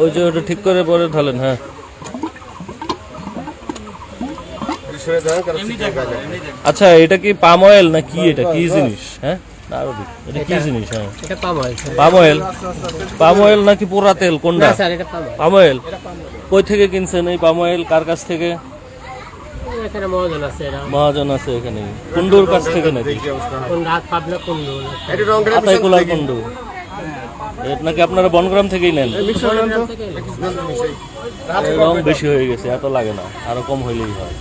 ওই যে ওটা ঠিক করে পরে ঢালেন হ্যাঁ। আচ্ছা এটা কি পাম অয়েল না কি এটা? কি জিনিস? হ্যাঁ? এটা কি জিনিস? হ্যাঁ। পাম অয়েল পাম অয়েল নাকি পোড়া তেল? কোনটা? পাম অয়েল কই থেকে কিনছেন এই পাম অয়েল কার কাছ থেকে? এখানে মহাজন আছে মহাজন আছে এখানে। কুন্ডুর কাছ থেকে নাকি? হয়? কুন্ডু নাকি আপনারা বনগ্রাম থেকেই নেন? রং বেশি হয়ে গেছে এত লাগে না আরও কম হইলেই হয়।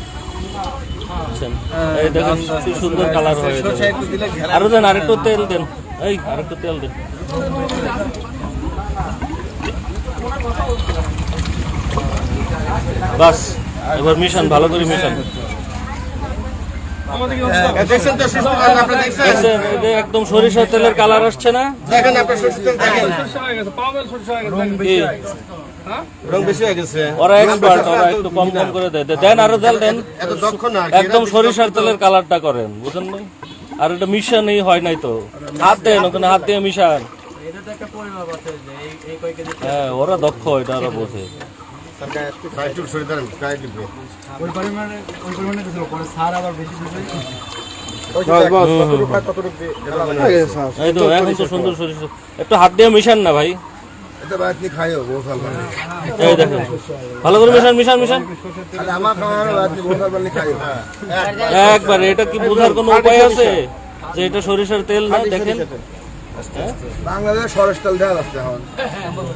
এই দেখেন কি সুন্দর কালার হয়ে আরও দেন আরেকটু তেল দেন। এই আরেকটু তেল দেন। বাস এবার মিশন ভালো করে মিশন এ, দেখছেন তো সুস্থ তেল আপনারা দেখছেন দেখছেন এই যে একদম সরিষার তেলের কালার আসছে না? দেখেন আপনার সুস্থ তেল দেখেন। কি? রং বেশি হয়ে গেছে। ওরা এক্সপার্ট ওরা একটু কম কম করে দেয় দেন আরও তেল দেন। এত দক্ষ না একদম সরিষার তেলের কালারটা করেন বুঝেন নাই? আর এটা মিশানই হয় নাই তো। হাত দেন ওখানে হাত দিয়ে মিশান। হ্যাঁ ওরা দক্ষ এটা ওরা বোঝে। একটু হাত দিয়ে মিশান না ভাই ভালো করে মিশান মিশান মিশান একবার, এটা কি বোঝার কোনো উপায় আছে? যে এটা সরিষার তেল না, দেখেন। বাংলাদেশ সরস দেওয়া যাচ্ছে এখন।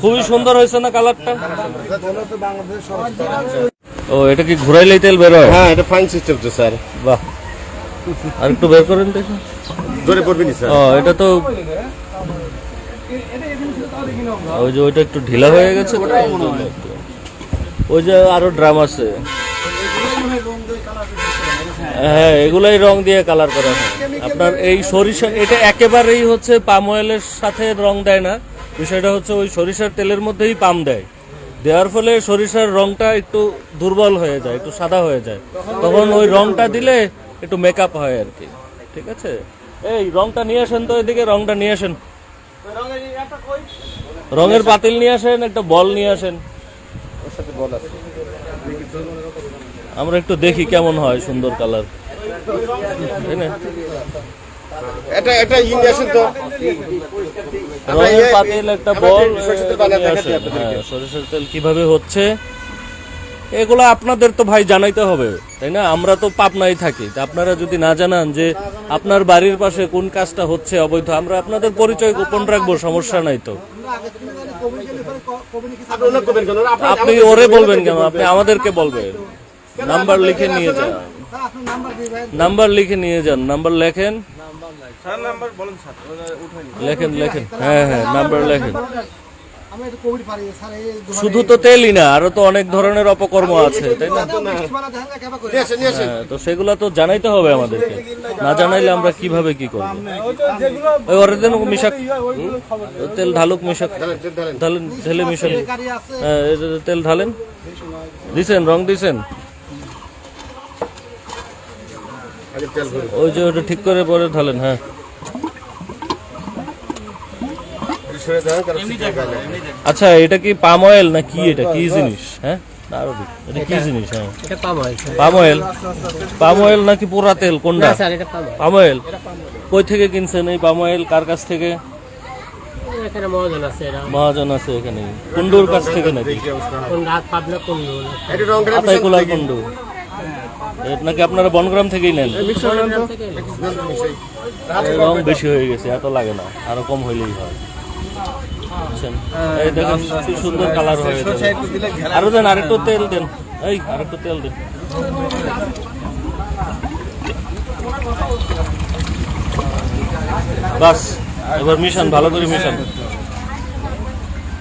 খুবই সুন্দর হয়েছে না কালারটা? বাংলাদেশ সরস তেল। ও এটা কি ঘুরাইলেই তেল বেরোয় হ্যাঁ? এটা ফাইন সিস্টেম তো স্যার। বাহ। আর একটু বের করেন দেখুন ধরে পড়বি নি স্যার? ও এটা তো ওই যে ওইটা একটু ঢিলা হয়ে গেছে। ওই যে আরও ড্রাম আছে। হ্যাঁ এগুলাই রং দিয়ে কালার করা হয়। আপনার এই সরিষা, এটা একেবারেই হচ্ছে পাম অয়েলের সাথে রং দেয় না। বিষয়টা হচ্ছে ওই সরিষার তেলের মধ্যেই পাম দেয়। দেওয়ার ফলে সরিষার রংটা একটু দুর্বল হয়ে যায়, একটু সাদা হয়ে যায়। তখন ওই রংটা দিলে একটু মেকআপ হয় আর কি। ঠিক আছে? এই রংটা নিয়ে আসেন তো এদিকে, রংটা নিয়ে আসেন। রঙের পাতিল নিয়ে আসেন, একটা বল নিয়ে আসেন। আমরা একটু দেখি কেমন হয় সুন্দর কালার। তাই না? এটা এটা ইন্ডিয়ান তো। আমরা রঙের পাতিল একটা বল সরিষার তেল বানায় নিয়ে দেখাচ্ছি আসেন। আপনাদেরকে। হ্যাঁ, কীভাবে হচ্ছে? এগুলো আপনাদের তো ভাই জানাইতে হবে তাই না? আমরা তো পাবনায় থাকি। আপনারা যদি না জানান যে আপনার বাড়ির পাশে কোন কাজটা হচ্ছে অবৈধ আমরা আপনাদের পরিচয় গোপন রাখব সমস্যা নাই তো। আপনি ওরে বলবেন কেন? আপনি আমাদেরকে বলবেন। নাম্বার লিখে নিয়ে যান। নাম্বার লিখে নিয়ে যান। নাম্বার লেখেন। লেখেন লেখেন। হ্যাঁ হ্যাঁ নাম্বার লেখেন। শুধু তো তেলই না আরও তো অনেক ধরনের অপকর্ম আছে তাই না? হ্যাঁ, তো সেগুলো তো জানাইতে হবে আমাদেরকে। না জানাইলে আমরা কীভাবে কি করব? ওই ওরে মিশাক। তেল ঢালুক মিশাক। ঢালেন, ঢেলে মিশাল হ্যাঁ তেল ঢালেন। দিছেন রং দিছেন? ওই যে ওটা ঠিক করে পরে ঢালেন হ্যাঁ। আচ্ছা এটা কি পাম অয়েল না কি এটা? কি জিনিস? হ্যাঁ। এটা কি জিনিস হ্যাঁ। পাম অয়েল পাম অয়েল নাকি পোড়া তেল? কোনটা? পাম অয়েল কই থেকে কিনছেন এই পাম অয়েল কার কাছ থেকে? মহাজন আছে এখানে। কুন্ডুর কাছ থেকে নাকি? হয়? কোন রাত পাবনা কুন্ডু নাকি আপনারা বনগ্রাম থেকেই নেন? রং বেশি হয়ে গেছে এত লাগে না আরও কম হইলেই হয়। এই দেখেন কি সুন্দর কালার হয়ে আরও দেন আরেকটু তেল দেন। এই আরেকটু তেল দেন। বাস এবার মিশন ভালো করে মিশন এ, দেখছেন তো সুস্থ তেল আপনারা দেখছেন দেখছেন এই যে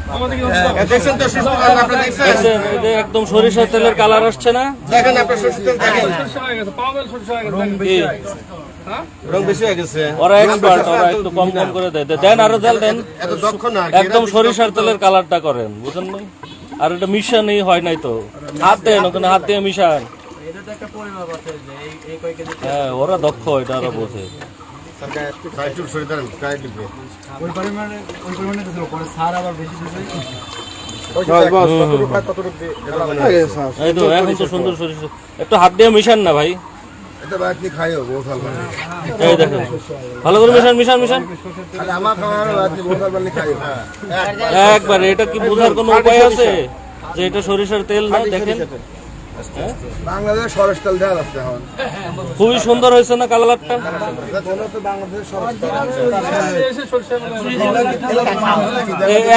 একদম সরিষার তেলের কালার আসছে না? দেখেন আপনার সুস্থ তেল দেখেন। কি? রং বেশি হয়ে গেছে। ওরা এক্সপার্ট ওরা একটু কম কম করে দেয়। দেন আরও তেল দেন। এত দক্ষ না একদম সরিষার তেলের কালারটা করেন বুঝেন আর এটা মিশানই হয় নাই তো। হাত দেন ওখানে হাত দিয়ে মিশান। হ্যাঁ ওরা দক্ষ এটা ওরা বোঝে। একটু গায়ে দিবে। ওই পরিমাণে ওই পরিমাণে পরে সার আবার বেশি হাত দিয়ে মিশান না ভাই। এই দেখেন। ভালো করে মিশান মিশান মিশান। একবার এটা কি বোঝার কোনো উপায় আছে? যে এটা সরিষার তেল না দেখেন। বাংলাদেশে সরস তেল দেওয়া লাগছে এখন। খুবই সুন্দর হয়েছে না কালারটা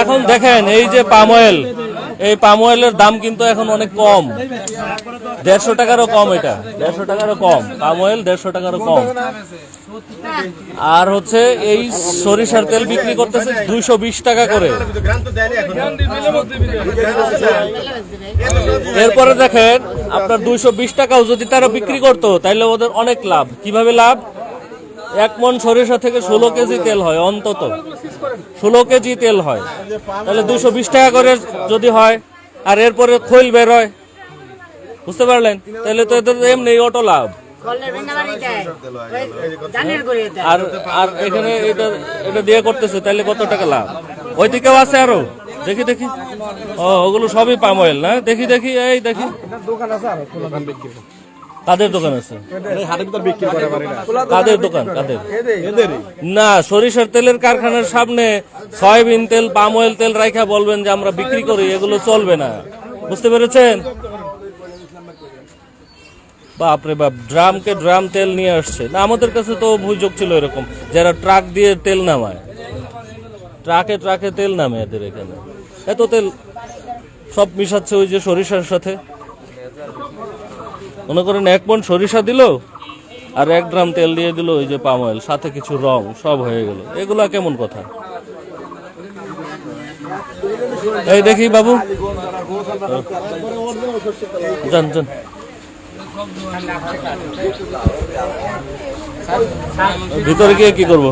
এখন দেখেন এই যে পাম অয়েল। এই পাম অয়েলের দাম কিন্তু এখন অনেক কম। দেড়শো টাকারও কম এটা। দেড়শো টাকারও কম। পাম অয়েল দেড়শো টাকারও কম। আর হচ্ছে এই সরিষার তেল বিক্রি করতেছে দুইশো বিশ টাকা করে। এরপরে দেখেন, আপনার দুইশো বিশ টাকাও যদি তারা বিক্রি করতো তাহলে ওদের অনেক লাভ। কীভাবে লাভ? এক মন সরিষা থেকে ষোলো কেজি তেল হয়, অন্তত। ষোলো কেজি তেল হয়। তাহলে দুশো বিশ টাকা করে যদি হয়, আর এরপরে খৈল বের হয়। বুঝতে পারলেন? তাহলে তো এদের এমনি অটো লাভ। আর আর এখানে এটা এটা দিয়ে করতেছে, তাহলে কত টাকা লাভ? ওই আছে আরও। দেখি দেখি। ও, ওগুলো সবই পাম অয়েল না? দেখি দেখি, এই দেখি। দোকান আছে ভিতর বিক্রি করে কাদের দোকান। কাদের না সরিষার তেলের কারখানার সামনে সয়াবিন তেল পাম অয়েল তেল রাইখা বলবেন যে আমরা বিক্রি করি এগুলো চলবে না। বুঝতে পেরেছেন? বাপরে বাপ ড্রামকে ড্রাম তেল নিয়ে আসছে। না আমাদের কাছে তো অভিযোগ ছিল এরকম যারা ট্রাক দিয়ে তেল নামায়। ট্রাকে ট্রাকে তেল নামে এদের এখানে। এত তেল সব মিশাচ্ছে ওই যে সরিষার সাথে। মনে করেন এক মন সরিষা দিল আর এক ড্রাম তেল দিয়ে দিল ওই যে পাম অয়েল সাথে কিছু রং, সব হয়ে গেল। এগুলা কেমন কথা? এই দেখি বাবু। ভিতরে গিয়ে কি করব?